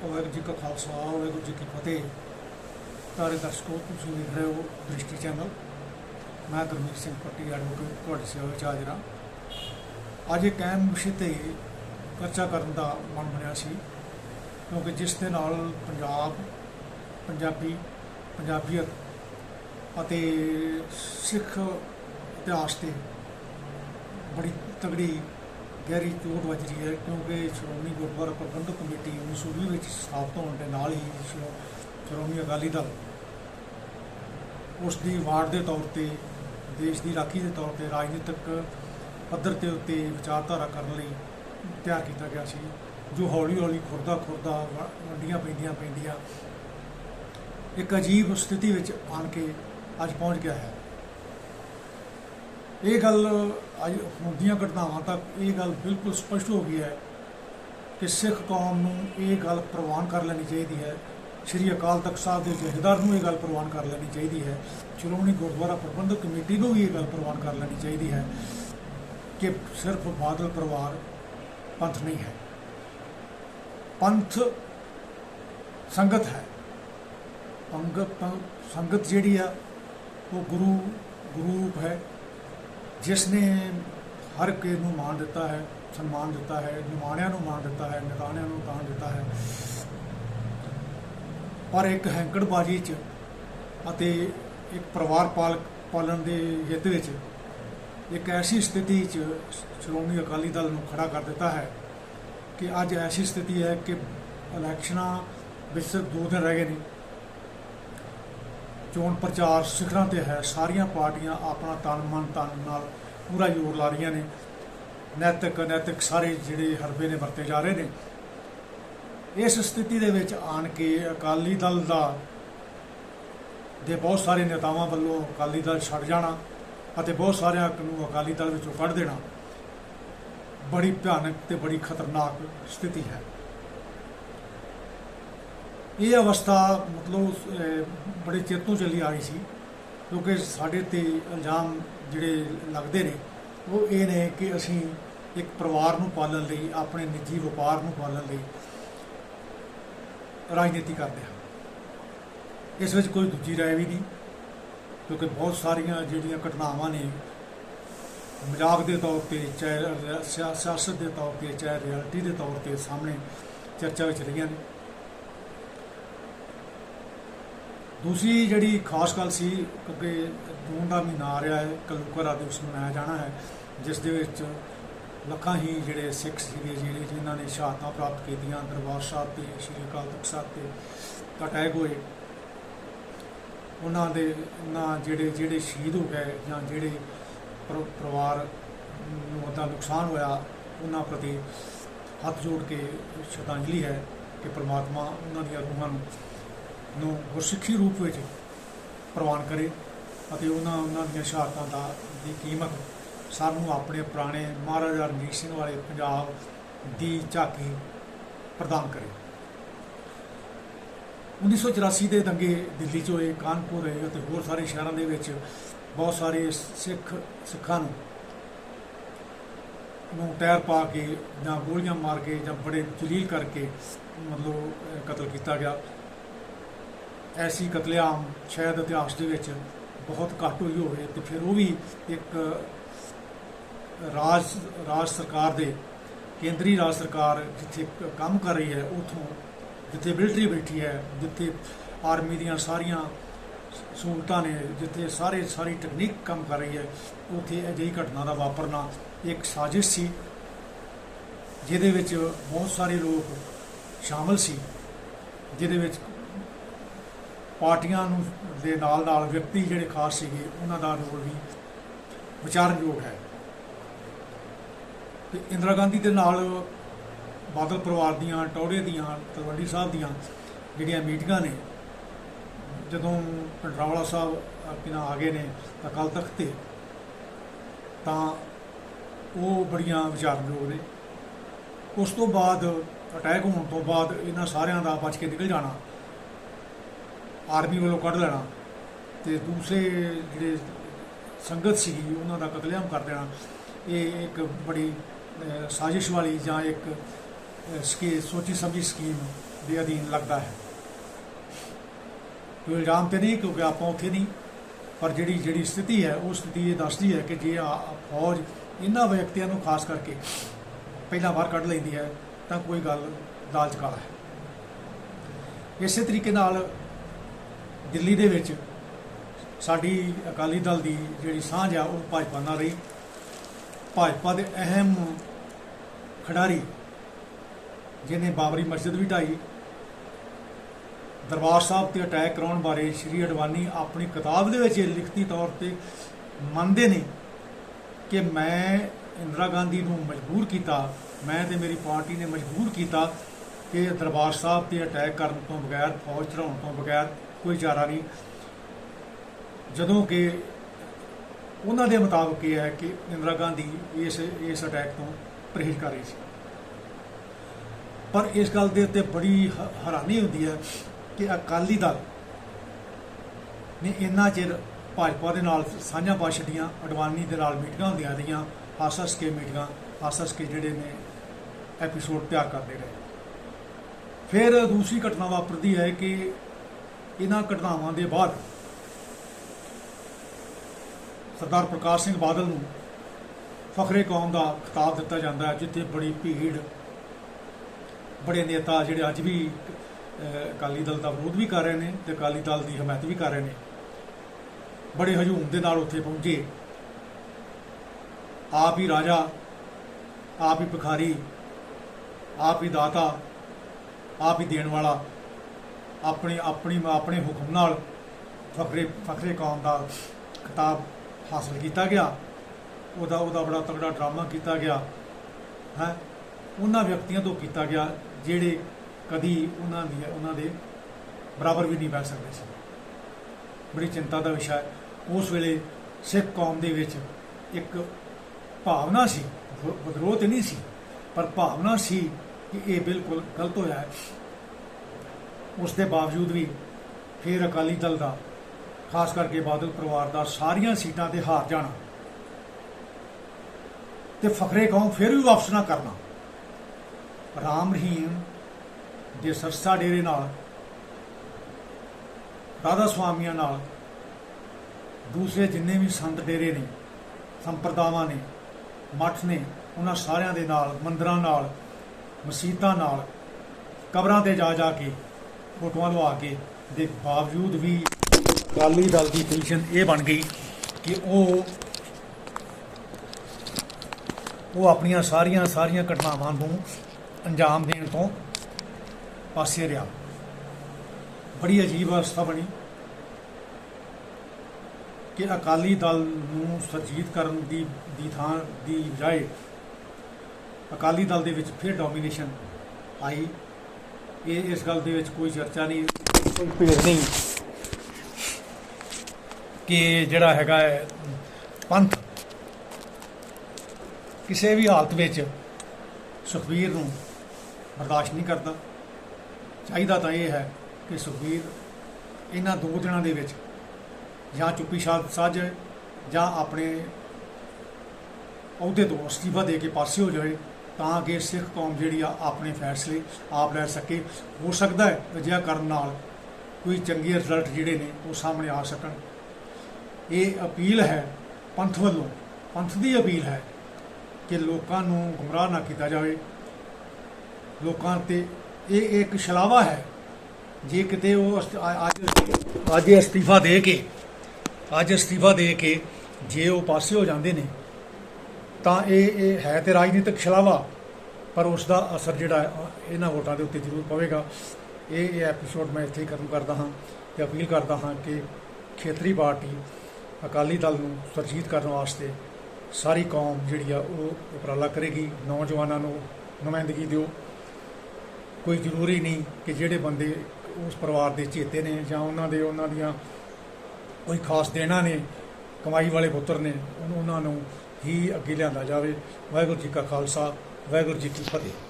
ਵਾਹਿਗੁਰੂ ਜੀ ਕਾ ਖਾਲਸਾ, ਵਾਹਿਗੁਰੂ ਜੀ ਕੀ ਫਤਿਹ। ਸਾਰੇ ਦਰਸ਼ਕੋ, ਤੁਸੀਂ ਦੇਖ ਰਹੇ ਹੋ ਦ੍ਰਿਸ਼ਟੀ ਚੈਨਲ। ਮੈਂ ਗੁਰਮੀਤ ਸਿੰਘ ਪੱਟੀ ਐਡਵੋਕੇਟ ਤੁਹਾਡੀ ਸੇਵਾ ਵਿੱਚ ਹਾਜ਼ਰ ਹਾਂ। ਅੱਜ ਇੱਕ ਅਹਿਮ ਵਿਸ਼ੇ ਤੇ ਚਰਚਾ ਕਰਨ ਦਾ ਮਨ ਬਣਿਆ ਸੀ, ਕਿਉਂਕਿ ਜਿਸ ਦੇ ਨਾਲ ਪੰਜਾਬ, ਪੰਜਾਬੀ, ਪੰਜਾਬੀਅਤ ਅਤੇ ਸਿੱਖ ਇਤਿਹਾਸ ਤੇ ਬੜੀ ਤਗੜੀ ਗਹਿਰੀ ਚੋਟ ਵੱਜ ਰਹੀ ਹੈ ਕਿਉਂਕਿ ਸ਼੍ਰੋਮਣੀ ਗੁਰਦੁਆਰਾ ਪ੍ਰਬੰਧਕ ਕਮੇਟੀ 1920 ਵਿੱਚ ਸਥਾਪਿਤ ਹੋਣ ਦੇ ਨਾਲ ਹੀ ਸ਼੍ਰੋ- ਸ਼੍ਰੋਮਣੀ ਅਕਾਲੀ ਦਲ ਉਸ ਦੀ ਵਾਰਡ ਦੇ ਤੌਰ ਤੇ, ਦੇਸ਼ ਦੀ ਰਾਖੀ ਦੇ ਤੌਰ ਤੇ ਰਾਜਨੀਤਿਕ ਪੱਧਰ ਤੇ ਉੱਤੇ ਵਿਚਾਰਧਾਰਾ ਕਰਨ ਲਈ ਤਿਆਰ ਕੀਤਾ ਗਿਆ ਸੀ, ਜੋ ਹੌਲੀ ਹੌਲੀ ਖੁਰਦਾ ਖੁਰਦਾ ਵ- ਵੰਡੀਆਂ ਪੈਂਦੀਆਂ ਪੈਂਦੀਆਂ ਇੱਕ ਅਜੀਬ ਸਥਿਤੀ ਵਿੱਚ ਆਣ ਕੇ ਅੱਜ ਪਹੁੰਚ ਗਿਆ ਹੈ। ਇਹ ਗੱਲ ਅੱਜ ਹੁੰਦੀਆਂ ਘਟਨਾਵਾਂ ਤੱਕ ਇਹ ਗੱਲ ਬਿਲਕੁਲ ਸਪਸ਼ਟ ਹੋ ਗਈ ਹੈ ਕਿ ਸਿੱਖ ਕੌਮ ਨੂੰ ਇਹ ਗੱਲ ਪ੍ਰਵਾਨ ਕਰ ਲੈਣੀ ਚਾਹੀਦੀ ਹੈ। ਸ਼੍ਰੀ ਅਕਾਲ ਤਖਤ ਸਾਹਿਬ ਦੇ ਜਥੇਦਾਰ ਨੂੰ ਇਹ ਗੱਲ ਪ੍ਰਵਾਨ ਕਰ ਲੈਣੀ ਚਾਹੀਦੀ ਹੈ। ਸ਼੍ਰੋਮਣੀ ਗੁਰਦੁਆਰਾ ਪ੍ਰਬੰਧਕ ਕਮੇਟੀ ਨੂੰ ਵੀ ਇਹ ਗੱਲ ਪ੍ਰਵਾਨ ਕਰ ਲੈਣੀ ਚਾਹੀਦੀ ਹੈ ਕਿ ਸਿਰਫ ਬਾਦਲ ਪਰਿਵਾਰ ਪੰਥ ਨਹੀਂ ਹੈ। ਪੰਥ ਸੰਗਤ ਹੈ। ਪੰਗਤ ਪੰ- ਸੰਗਤ ਜਿਹੜੀ ਆ, ਉਹ ਗੁਰੂ ਗੁਰੂ ਰੂਪ ਹੈ। ਜਿਸ ਨੇ ਹਰ ਕੇ ਨੂੰ ਮਾਣ ਦਿੱਤਾ ਹੈ, ਸਨਮਾਨ ਦਿੱਤਾ ਹੈ, ਨਿਮਾਣਿਆਂ ਨੂੰ ਮਾਣ ਦਿੱਤਾ ਹੈ ਨਿਤਾਣਿਆਂ ਨੂੰ ਤਾਣ ਦਿੱਤਾ ਹੈ। ਪਰ ਇੱਕ ਹੈਂਕੜਬਾਜ਼ੀ ਚ ਅਤੇ ਇੱਕ ਪਰਿਵਾਰ ਪਾਲਕ ਪਾਲਣ ਦੇ ਹਿੱਤ ਵਿੱਚ ਇੱਕ ਐਸੀ ਸਥਿਤੀ ਚ ਸ਼੍ਰੋਮਣੀ ਅਕਾਲੀ ਦਲ ਨੂੰ ਖੜਾ ਕਰ ਦਿੱਤਾ ਹੈ ਕਿ ਅੱਜ ਐਸੀ ਸਥਿਤੀ ਹੈ ਕਿ ਇਲੈਕਸ਼ਨਾਂ ਵਿੱਚ ਦੋ ਦਿਨ ਰਹਿ ਗਏ ਨੇ। ਚੋਣ ਪ੍ਰਚਾਰ ਸਿਖਰਾਂ ਤੇ ਹੈ। ਸਾਰੀਆਂ ਪਾਰਟੀਆਂ ਆਪਣਾ ਤਨ ਮਨ ਤਨ ਨਾਲ ਪੂਰਾ ਜ਼ੋਰ ਲਾ ਰਹੀਆਂ ਨੇ। ਨੈਤਿਕ ਅਨੈਤਿਕ ਸਾਰੇ ਜਿਹੜੇ ਹਰਬੇ ਨੇ ਵਰਤੇ ਜਾ ਰਹੇ ਨੇ। ਇਸ ਸਥਿਤੀ ਦੇ ਵਿੱਚ ਆਣ ਕੇ ਅਕਾਲੀ ਦਲ ਦਾ ਦੇ ਬਹੁਤ ਸਾਰੇ ਨੇਤਾਵਾਂ ਵੱਲੋਂ ਅਕਾਲੀ ਦਲ ਛੱਡ ਜਾਣਾ ਅਤੇ ਬਹੁਤ ਸਾਰਿਆਂ ਨੂੰ ਅਕਾਲੀ ਦਲ ਵਿੱਚੋਂ ਕੱਢ ਦੇਣਾ ਬੜੀ ਭਿਆਨਕ ਤੇ ਬੜੀ ਖਤਰਨਾਕ ਸਥਿਤੀ ਹੈ। ਇਹ ਅਵਸਥਾ ਮਤਲਬ ਬੜੇ ਚਿਰ ਤੋਂ ਚੱਲੀ ਆ ਰਹੀ ਸੀ, ਕਿਉਂਕਿ ਸਾਡੇ ਤੇ ਇਲਜ਼ਾਮ ਜਿਹੜੇ ਲੱਗਦੇ ਨੇ, ਉਹ ਇਹ ਨੇ ਕਿ ਅਸੀਂ ਇੱਕ ਪਰਿਵਾਰ ਨੂੰ ਪਾਲਣ ਲਈ, ਆਪਣੇ ਨਿੱਜੀ ਵਪਾਰ ਨੂੰ ਪਾਲਣ ਲਈ ਰਾਜਨੀਤੀ ਕਰਦੇ ਹਾਂ। ਇਸ ਵਿੱਚ ਕੋਈ ਦੂਜੀ ਰਾਏ ਵੀ ਨਹੀਂ, ਕਿਉਂਕਿ ਬਹੁਤ ਸਾਰੀਆਂ ਜਿਹੜੀਆਂ ਘਟਨਾਵਾਂ ਨੇ, ਮਜ਼ਾਕ ਦੇ ਤੌਰ ਤੇ ਚਾਹੇ ਸਿਆਸਤ ਦੇ ਤੌਰ ਤੇ, ਚਾਹੇ ਰਿਐਲਿਟੀ ਦੇ ਤੌਰ ਤੇ ਸਾਹਮਣੇ ਚਰਚਾ ਵਿੱਚ ਰਹੀਆਂ ਨੇ। ਦੂਸਰੀ ਜਿਹੜੀ ਖਾਸ ਗੱਲ ਸੀ ਕਿਉਂਕਿ ਜੂਨ ਦਾ ਮਹੀਨਾ ਆ ਰਿਹਾ ਹੈ, ਕਲੂਕਰਾ ਦਿਵਸ ਮਨਾਇਆ ਜਾਣਾ ਹੈ, ਜਿਸ ਦੇ ਵਿੱਚ ਲੱਖਾਂ ਹੀ ਜਿਹੜੇ ਸਿੱਖ ਸੀਗੇ, ਜਿਹੜੇ ਜਿਨ੍ਹਾਂ ਨੇ ਸ਼ਹਾਦਤਾਂ ਪ੍ਰਾਪਤ ਕੀਤੀਆਂ, ਦਰਬਾਰ ਸਾਹਿਬ ਤੇ, ਸ਼੍ਰੀ ਅਕਾਲ ਤਖਤ ਸਾਹਿਬ ਤੇ ਅਟੈਕ ਹੋਏ। ਉਹਨਾਂ ਦੇ, ਉਹਨਾਂ ਜਿਹੜੇ ਜਿਹੜੇ ਸ਼ਹੀਦ ਹੋ ਗਏ ਜਾਂ ਜਿਹੜੇ ਪਰਿਵਾਰ ਨੂੰ ਉਹਦਾ ਨੁਕਸਾਨ ਹੋਇਆ, ਉਹਨਾਂ ਪ੍ਰਤੀ ਹੱਥ ਜੋੜ ਕੇ ਸ਼ਰਧਾਂਜਲੀ ਹੈ ਕਿ ਪ੍ਰਮਾਤਮਾ ਉਹਨਾਂ ਦੀਆਂ ਰੂਹਾਂ ਨੂੰ ਨੂੰ ਗੁਰਸਿੱਖੀ ਰੂਪ ਵਿੱਚ ਪ੍ਰਵਾਨ ਕਰੇ ਅਤੇ ਉਹਨਾਂ ਉਹਨਾਂ ਦੀਆਂ ਸ਼ਹਾਦਤਾਂ ਦਾ, ਦੀ ਕੀਮਤ ਸਾਨੂੰ ਆਪਣੇ ਪੁਰਾਣੇ ਮਹਾਰਾਜਾ ਰਣਜੀਤ ਸਿੰਘ ਵਾਲੇ ਪੰਜਾਬ ਦੀ ਝਾਕੀ ਪ੍ਰਦਾਨ ਕਰੇ। 1984 ਦੇ ਦੰਗੇ ਦਿੱਲੀ 'ਚ ਹੋਏ ਕਾਨਪੁਰ ਹੋਏ ਅਤੇ ਹੋਰ ਸਾਰੇ ਸ਼ਹਿਰਾਂ ਦੇ ਵਿੱਚ ਬਹੁਤ ਸਾਰੇ ਸਿੱਖ ਸਿੱਖਾਂ ਨੂੰ ਨੂੰ ਟਾਇਰ ਪਾ ਕੇ ਜਾਂ ਗੋਲੀਆਂ ਮਾਰ ਕੇ ਜਾਂ ਬੜੇ ਜਲੀਲ ਕਰਕੇ ਮਤਲਬ ਕਤਲ ਕੀਤਾ ਗਿਆ। ਐਸੀ ਕਤਲੇਆਮ ਸ਼ਾਇਦ ਇਤਿਹਾਸ ਦੇ ਵਿੱਚ ਬਹੁਤ ਘੱਟ ਹੋਈ ਹੋਵੇ ਤੇ ਫਿਰ ਉਹ ਵੀ ਇੱਕ ਰਾਜ ਰਾਜ ਸਰਕਾਰ ਦੇ, ਕੇਂਦਰੀ ਰਾਜ ਸਰਕਾਰ ਜਿੱਥੇ ਕੰਮ ਕਰ ਰਹੀ ਹੈ, ਉਥੋਂ ਜਿੱਥੇ ਮਿਲਟਰੀ ਬੈਠੀ ਹੈ, ਜਿੱਥੇ ਆਰਮੀ ਦੀਆਂ ਸਾਰੀਆਂ ਸਹੂਲਤਾਂ ਨੇ, ਜਿੱਥੇ ਸਾਰੇ, ਸਾਰੀ ਟੈਕਨੀਕ ਕੰਮ ਕਰ ਰਹੀ ਹੈ, ਉਥੇ ਅਜਿਹੀ ਘਟਨਾ ਦਾ ਵਾਪਰਨਾ ਇੱਕ ਸਾਜ਼ਿਸ਼ ਸੀ, ਜਿਹਦੇ ਵਿੱਚ ਬਹੁਤ ਸਾਰੇ ਲੋਕ ਸ਼ਾਮਲ ਸੀ, ਜਿਹਦੇ ਵਿੱਚ ਪਾਰਟੀਆਂ ਨੂੰ ਦੇ ਨਾਲ ਨਾਲ ਵਿਅਕਤੀ ਜਿਹੜੇ ਖਾਸ ਸੀਗੇ, ਉਹਨਾਂ ਦਾ ਰੋਲ ਵੀ ਵਿਚਾਰਨਯੋਗ ਹੈ। ਤੇ ਇੰਦਰਾ ਗਾਂਧੀ ਦੇ ਨਾਲ ਬਾਦਲ ਪਰਿਵਾਰ ਦੀਆਂ ਟੌੜੇ ਦੀਆਂ, ਤਲਵੰਡੀ ਸਾਹਿਬ ਦੀਆਂ ਜਿਹੜੀਆਂ ਮੀਟਿੰਗਾਂ ਨੇ, ਜਦੋਂ ਪੰਡਰਾਵਾਲਾ ਸਾਹਿਬ ਆਪਣਾ ਆ ਗਏ ਨੇ ਅਕਾਲ ਤਖਤ ਤੇ, ਤਾਂ ਉਹ ਬੜੀਆਂ ਵਿਚਾਰਨਯੋਗ ਨੇ। ਉਸ ਤੋਂ ਬਾਅਦ, ਅਟੈਕ ਹੋਣ ਤੋਂ ਬਾਅਦ ਇਹਨਾਂ ਸਾਰਿਆਂ ਦਾ ਬਚ ਕੇ ਨਿਕਲ ਜਾਣਾ। ਆਰਮੀ ਵੱਲੋਂ ਕੱਢ ਲੈਣਾ ਤੇ ਦੂਸਰੇ ਜਿਹੜੇ ਸੰਗਤ ਸੀ ਉਹਨਾਂ ਦਾ ਕਤਲੇਆਮ ਕਰ ਦੇਣਾ। ਇਹ ਇੱਕ ਬੜੀ ਸਾਜ਼ਿਸ਼ ਵਾਲੀ ਜਾਂ ਇੱਕ ਅਹ, ਸਕੀ ਸੋਚੀ ਸਮਝੀ ਸਕੀਮ ਦੇ ਅਧੀਨ ਲੱਗਦਾ ਹੈ। ਕੋਈ ਇਲਜ਼ਾਮ ਤੇ ਨਹੀਂ ਕਿਉਂਕਿ ਆਪਾਂ ਉੱਥੇ ਨਹੀਂ ਪਰ ਜਿਹੜੀ ਜਿਹੜੀ ਸਥਿਤੀ ਹੈ ਉਹ ਸਥਿਤੀ ਇਹ ਦੱਸਦੀ ਹੈ ਕਿ ਜੇ ਆ- ਫੌਜ ਇਹਨਾਂ ਵਿਅਕਤੀਆਂ ਨੂੰ ਖਾਸ ਕਰਕੇ ਪਹਿਲਾਂ ਬਾਹਰ ਕੱਢ ਲੈਂਦੀ ਹੈ ਤਾਂ ਕੋਈ ਗੱਲ ਦਾਲ 'ਚ ਕਾਲਾ ਹੈ। ਇਸੇ ਤਰੀਕੇ ਨਾਲ ਦਿੱਲੀ ਦੇ ਵਿੱਚ ਸਾਡੀ ਅਕਾਲੀ ਦਲ ਦੀ ਜਿਹੜੀ ਸਾਂਝ ਆ, ਉਹ ਭਾਜਪਾ ਨਾਲ ਰਹੀ। ਭਾਜਪਾ ਦੇ ਅਹਿਮ ਖਿਡਾਰੀ ਜਿਹਨੇ ਬਾਬਰੀ ਮਸਜਿਦ ਵੀ ਢਾਈ, ਦਰਬਾਰ ਸਾਹਿਬ ਤੇ ਅਟੈਕ ਕਰਾਉਣ ਬਾਰੇ ਸ਼੍ਰੀ ਅਡਵਾਨੀ ਆਪਣੀ ਕਿਤਾਬ ਦੇ ਵਿੱਚ ਇਹ ਲਿਖਤੀ ਤੌਰ ਤੇ ਮੰਨਦੇ ਨੇ ਕਿ ਮੈਂ ਇੰਦਰਾ ਗਾਂਧੀ ਨੂੰ ਮਜਬੂਰ ਕੀਤਾ, ਮੈਂ ਤੇ ਮੇਰੀ ਪਾਰਟੀ ਨੇ ਮਜਬੂਰ ਕੀਤਾ ਕਿ ਦਰਬਾਰ ਸਾਹਿਬ ਤੇ ਅਟੈਕ ਕਰਨ ਤੋਂ ਬਗੈਰ, ਫੌਜ ਚੜਾਉਣ ਤੋਂ ਬਗੈਰ ਕੋਈ ਚਾਰਾ ਨਹੀਂ। ਜਦੋਂ ਕਿ ਉਹਨਾਂ ਦੇ ਮੁਤਾਬਕ ਇਹ ਹੈ ਕਿ ਇੰਦਰਾ ਗਾਂਧੀ ਇਸ ਇਸ ਅਟੈਕ ਤੋਂ ਪਰਹੇਜ਼ ਕਰ ਰਹੀ ਸੀ। ਪਰ ਇਸ ਗੱਲ ਦੇ ਉੱਤੇ ਬੜੀ ਹੈਰਾਨੀ ਹੁੰਦੀ ਹੈ ਕਿ ਅਕਾਲੀ ਦਲ ਨੇ ਇੰਨਾ ਚਿਰ ਭਾਜਪਾ ਦੇ ਨਾਲ ਸਾਂਝਾ ਪਾ ਛੱਡੀਆਂ, ਅਡਵਾਨੀ ਦੇ ਨਾਲ ਮੀਟਿੰਗਾਂ ਹੁੰਦੀਆਂ ਰਹੀਆਂ ਹੱਸ-ਹੱਸ ਕੇ ਮੀਟਿੰਗਾਂ ਹੱਸ-ਹੱਸ ਕੇ ਜਿਹੜੇ ਨੇ ਐਪੀਸੋਡ ਤਿਆਰ ਕਰਦੇ ਰਹੇ। ਫਿਰ ਦੂਸਰੀ ਘਟਨਾ ਵਾਪਰਦੀ ਹੈ ਕਿ ਇਹਨਾਂ ਘਟਨਾਵਾਂ ਦੇ ਬਾਅਦ ਸਰਦਾਰ ਪ੍ਰਕਾਸ਼ ਸਿੰਘ ਬਾਦਲ ਨੂੰ ਫਖਰੇ ਕੌਮ ਦਾ ਖਿਤਾਬ ਦਿੱਤਾ ਜਾਂਦਾ ਹੈ, ਜਿੱਥੇ ਬੜੀ ਭੀੜ, ਬੜੇ ਨੇਤਾ ਜਿਹੜੇ ਅੱਜ ਵੀ ਅਕਾਲੀ ਦਲ ਦਾ ਵਿਰੋਧ ਵੀ ਕਰ ਰਹੇ ਨੇ ਤੇ ਅਕਾਲੀ ਦਲ ਦੀ ਹਮਾਇਤ ਵੀ ਕਰ ਰਹੇ ਨੇ। ਬੜੇ ਹਜੂਮ ਦੇ ਨਾਲ ਉੱਥੇ ਪਹੁੰਚੇ। ਆਪ ਹੀ ਰਾਜਾ, ਆਪ ਹੀ ਭਿਖਾਰੀ, ਆਪ ਹੀ ਦਾਤਾ ਆਪ ਹੀ ਦੇਣ ਵਾਲਾ, ਆਪਣੀ ਆਪਣੀ, ਆਪਣੇ ਹੁਕਮ ਨਾਲ ਫਖਰੇ ਫਖਰੇ ਕੌਮ ਦਾ ਖਿਤਾਬ ਹਾਸਲ ਕੀਤਾ ਗਿਆ। ਉਹਦਾ ਉਹਦਾ ਬੜਾ ਤਕੜਾ ਡਰਾਮਾ ਕੀਤਾ ਗਿਆ। ਹੈ? ਉਹਨਾਂ ਵਿਅਕਤੀਆਂ ਤੋਂ ਕੀਤਾ ਗਿਆ, ਜਿਹੜੇ ਕਦੀ ਉਹਨਾਂ ਦੀ ਉਹਨਾਂ ਦੇ ਬਰਾਬਰ ਵੀ ਨਹੀਂ ਬੈਠ ਸਕਦੇ ਸੀ। ਬੜੀ ਚਿੰਤਾ ਦਾ ਵਿਸ਼ਾ ਹੈ। ਉਸ ਵੇਲੇ ਸਿੱਖ ਕੌਮ ਦੇ ਵਿੱਚ ਇੱਕ ਭਾਵਨਾ ਸੀ ਵਿ- ਵਿਦਰੋਹ ਨਹੀਂ ਸੀ, ਪਰ ਭਾਵਨਾ ਸੀ ਕਿ ਇਹ ਬਿਲਕੁਲ ਗਲਤ ਹੋਇਆ ਹੈ। ਉਸ ਦੇ ਬਾਵਜੂਦ ਵੀ ਫਿਰ ਅਕਾਲੀ ਦਲ ਦਾ, ਖਾਸ ਕਰਕੇ ਬਾਦਲ ਪਰਿਵਾਰ ਦਾ ਸਾਰੀਆਂ ਸੀਟਾਂ ਤੇ ਹਾਰ ਜਾਣਾ ਤੇ ਫਖਰੇ ਕੌਮ ਫਿਰ ਵੀ ਵਾਪਸ ਨਾ ਕਰਨਾ। ਰਾਮ ਰਹੀਮ ਦੇ ਸਰਸਾ ਡੇਰੇ ਨਾਲ, ਰਾਧਾ ਸੁਆਮੀਆਂ ਨਾਲ ਦੂਸਰੇ ਜਿੰਨੇ ਵੀ ਸੰਤ ਡੇਰੇ ਨੇ, ਸੰਪਰਦਾਵਾਂ ਨੇ, ਮੱਠ ਨੇ, ਉਹਨਾਂ ਸਾਰਿਆਂ ਦੇ ਨਾਲ, ਮੰਦਰਾਂ ਨਾਲ ਮਸਜਿਦਾਂ ਨਾਲ ਕਬਰਾਂ ਤੇ ਜਾ ਜਾ ਕੇ, ਫੋਟੋਆਂ ਲਵਾ ਕੇ, ਦੇ ਬਾਵਜੂਦ ਵੀ ਅਕਾਲੀ ਦਲ ਦੀ ਪੋਜੀਸ਼ਨ ਇਹ ਬਣ ਗਈ ਕਿ ਉਹ ਉਹ ਆਪਣੀਆਂ ਸਾਰੀਆਂ ਸਾਰੀਆਂ ਘਟਨਾਵਾਂ ਨੂੰ ਅੰਜਾਮ ਦੇਣ ਤੋਂ ਪਾਸੇ ਰਿਹਾ। ਬੜੀ ਅਜੀਬ ਅਵਸਥਾ ਬਣੀ ਕਿ ਅਕਾਲੀ ਦਲ ਨੂੰ ਸਰਜੀਤ ਕਰਨ ਦੀ ਦੀ ਥਾਂ ਦੀ ਬਜਾਏ ਅਕਾਲੀ ਦਲ ਦੇ ਵਿੱਚ ਫਿਰ ਡੋਮੀਨੇਸ਼ਨ ਆਈ। ਇਹ ਇਸ ਗੱਲ ਦੇ ਵਿੱਚ ਕੋਈ ਚਰਚਾ ਨਹੀਂ, ਕੋਈ ਭੇਦ ਨਹੀਂ ਕਿ ਜਿਹੜਾ ਹੈਗਾ ਹੈ ਪੰਥ ਕਿਸੇ ਵੀ ਹਾਲਤ ਵਿੱਚ ਸੁਖਬੀਰ ਨੂੰ ਬਰਦਾਸ਼ਤ ਨਹੀਂ ਕਰਦਾ। ਚਾਹੀਦਾ ਤਾਂ ਇਹ ਹੈ ਕਿ ਸੁਖਬੀਰ ਇਹਨਾਂ ਦੋ ਦਿਨਾਂ ਦੇ ਵਿੱਚ ਜਾਂ ਚੁੱਪੀ ਸਾਧ ਸਾਜ ਜਾਂ ਆਪਣੇ ਅਹੁਦੇ ਤੋਂ ਅਸਤੀਫਾ ਦੇ ਕੇ ਪਾਸੇ ਹੋ ਜਾਵੇ ਤਾਂ ਕਿ ਸਿੱਖ ਕੌਮ ਜਿਹੜੀ ਆ ਆਪਣੇ ਫੈਸਲੇ ਆਪ ਲੈ ਸਕੇ। ਹੋ ਸਕਦਾ ਹੈ ਅਜਿਹਾ ਕਰਨ ਨਾਲ ਕੋਈ ਚੰਗੇ ਰਿਜ਼ਲਟ ਜਿਹੜੇ ਨੇ ਉਹ ਸਾਹਮਣੇ ਆ ਸਕਣ। ਇਹ ਅਪੀਲ ਹੈ ਪੰਥ ਵੱਲੋਂ, ਪੰਥ ਦੀ ਅਪੀਲ ਹੈ ਕਿ ਲੋਕਾਂ ਨੂੰ ਗੁੰਮਰਾਹ ਨਾ ਕੀਤਾ ਜਾਵੇ। ਲੋਕਾਂ ਤੇ ਇਹ ਇੱਕ ਛਲਾਵਾ ਹੈ, ਜੇ ਕਿਤੇ ਉਹ ਅੱਜ ਅੱਜ ਅਸਤੀਫਾ ਦੇ ਕੇ, ਅੱਜ ਅਸਤੀਫਾ ਦੇ ਕੇ ਜੇ ਉਹ ਪਾਸੇ ਹੋ ਜਾਂਦੇ ਨੇ ਤਾਂ ਇਹ ਇਹ ਹੈ ਤੇ ਰਾਜਨੀਤਿਕ ਛਲਾਵਾ ਪਰ ਉਸ ਦਾ ਅਸਰ ਜਿਹੜਾ ਇਹਨਾਂ ਵੋਟਾਂ ਦੇ ਉੱਤੇ ਜ਼ਰੂਰ ਪਵੇਗਾ। ਇਹ ਇਹ ਐਪੀਸੋਡ ਮੈਂ ਇੱਥੇ ਹੀ ਖਤਮ ਕਰਦਾ ਹਾਂ ਤੇ ਅਪੀਲ ਕਰਦਾ ਹਾਂ ਕਿ ਖੇਤਰੀ ਪਾਰਟੀ ਅਕਾਲੀ ਦਲ ਨੂੰ ਸਰਜੀਤ ਕਰਨ ਵਾਸਤੇ ਸਾਰੀ ਕੌਮ ਜਿਹੜੀ ਆ, ਉਹ ਉਪਰਾਲਾ ਕਰੇਗੀ। ਨੌਜਵਾਨਾਂ ਨੂੰ ਨੁਮਾਇੰਦਗੀ ਦਿਓ। ਕੋਈ ਜ਼ਰੂਰੀ ਨਹੀਂ ਕਿ ਜਿਹੜੇ ਬੰਦੇ ਉਸ ਪਰਿਵਾਰ ਦੇ ਚੇਤੇ ਨੇ ਜਾਂ ਉਹਨਾਂ ਦੇ, ਉਹਨਾਂ ਦੀਆਂ ਕੋਈ ਖਾਸ ਦੇਣਾ ਨੇ, ਕਮਾਈ ਵਾਲੇ ਪੁੱਤਰ ਨੇ, ਉਹਨਾਂ ਨੂੰ ਹੀ ਅੱਗੇ ਲਿਆਂਦਾ ਜਾਵੇ। ਵਾਹਿਗੁਰੂ ਜੀ ਕਾ ਖਾਲਸਾ ਵਾਹਿਗੁਰੂ ਜੀ ਕੀ ਫਤਿਹ।